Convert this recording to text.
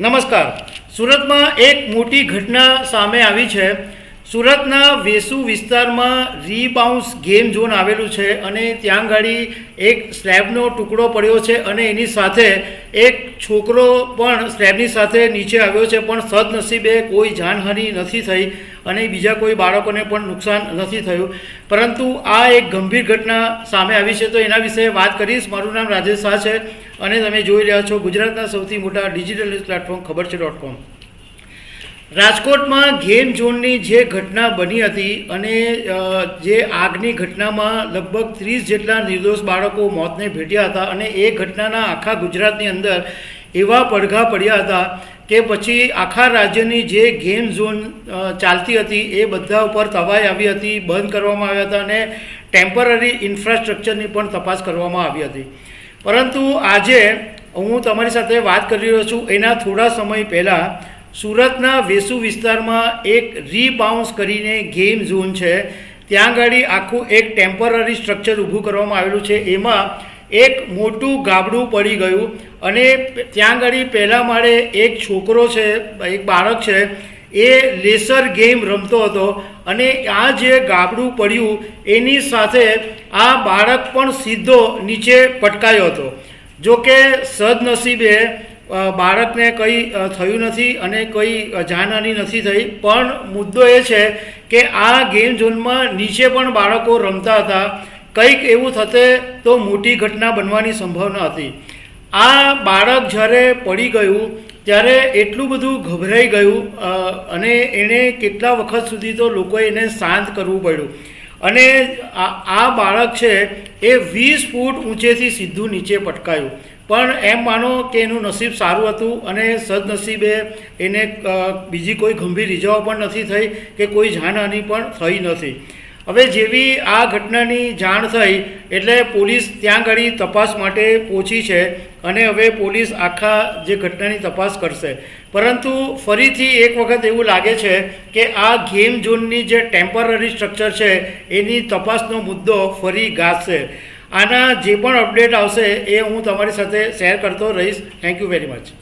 નમસ્કાર. સુરતમાં એક મોટી ઘટના સામે આવી છે. સુરતના વેસુ વિસ્તારમાં રીબાઉન્સ ગેમ ઝોન આવેલું છે અને ત્યાં ગાડી એક સ્લેબનો ટુકડો પડ્યો છે અને એની સાથે એક છોકરો પણ સ્લેબની સાથે નીચે આવ્યો છે પણ સદનસીબે કોઈ જાનહાનિ નથી થઈ. અને બીજા કોઈ બાળકોને પણ નુકસાન નથી થયું. પરંતુ આ એક ગંભીર ઘટના સામે આવી છે, તો એના વિશે વાત કરીશ. મારું નામ રાજેશ શાહ છે અને તમે જોઈ રહ્યા છો ગુજરાતના સૌથી મોટા ડિજિટલ પ્લેટફોર્મ ખબર છે ડોટ કોમ. રાજકોટમાં ગેમ ઝોનની જે ઘટના બની હતી અને જે આગની ઘટનામાં લગભગ ત્રીસ જેટલા નિર્દોષ બાળકો મોતને ભેટ્યા હતા અને એ ઘટનાના આખા ગુજરાતની અંદર એવા પડઘા પડ્યા હતા કે પછી આખા રાજ્યની જે ગેમ ઝોન ચાલતી હતી એ બધા ઉપર તવાઈ આવી હતી, બંધ કરવામાં આવ્યા હતા અને ટેમ્પરરી ઇન્ફ્રાસ્ટ્રક્ચરની પણ તપાસ કરવામાં આવી હતી. પરંતુ આજે હું તમારી સાથે વાત કરી રહ્યો છું. એના થોડા સમય પહેલાં સુરતના વેસુ વિસ્તારમાં એક રીબાઉન્સ કરીને ગેમ ઝોન છે. ત્યાં આગળ આખું એક ટેમ્પરરી સ્ટ્રક્ચર ઊભું કરવામાં આવેલું છે. એમાં એક મોટું ગાબડું પડી ગયું અને ત્યાં આગળ પહેલાં માળે એક છોકરો છે, એક બાળક છે, એ લેસર ગેમ રમતો હતો અને આ જે ગાબડું પડ્યું એની સાથે આ બાળક પણ સીધો નીચે પટકાયો હતો. જો કે સદનસીબે બાળકને કંઈ થયું નથી અને કંઈ જાનહાની નથી થઈ, પણ મુદ્દો એ છે કે આ ગેમ ઝોનમાં નીચે પણ બાળકો રમતા હતા કંઈક એવું થતે તો મોટી ઘટના બનવાની સંભાવના હતી. આ બાળક જ્યારે પડી ગયું, ત્યારે એટલું બધું ગભરાઈ ગયું અને એણે કેટલા વખત સુધી તો લોકોએ એને શાંત કરવું પડ્યું. અને આ બાળક છે એ વીસ ફૂટ ઊંચેથી સીધું નીચે પટકાયું. પણ એમ માનો કે એનું નસીબ સારું હતું અને સદનસીબે એને બીજી કોઈ ગંભીર ઇજાઓ પણ નથી થઈ કે કોઈ જાનહાની પણ થઈ નથી. હવે જેવી આ ઘટનાની જાણ થઈ, એટલે પોલીસ ત્યાં આગળ તપાસ માટે પહોંચી છે અને હવે પોલીસ આખા જે ઘટનાની તપાસ કરશે. પરંતુ ફરીથી એક વખત એવું લાગે છે કે આ ગેમ ઝોનની જે ટેમ્પરરી સ્ટ્રક્ચર છે, એની તપાસનો મુદ્દો ફરી ગાજશે. આના જે પણ અપડેટ આવશે એ હું તમારી સાથે શેર કરતો રહીશ. Thank you very much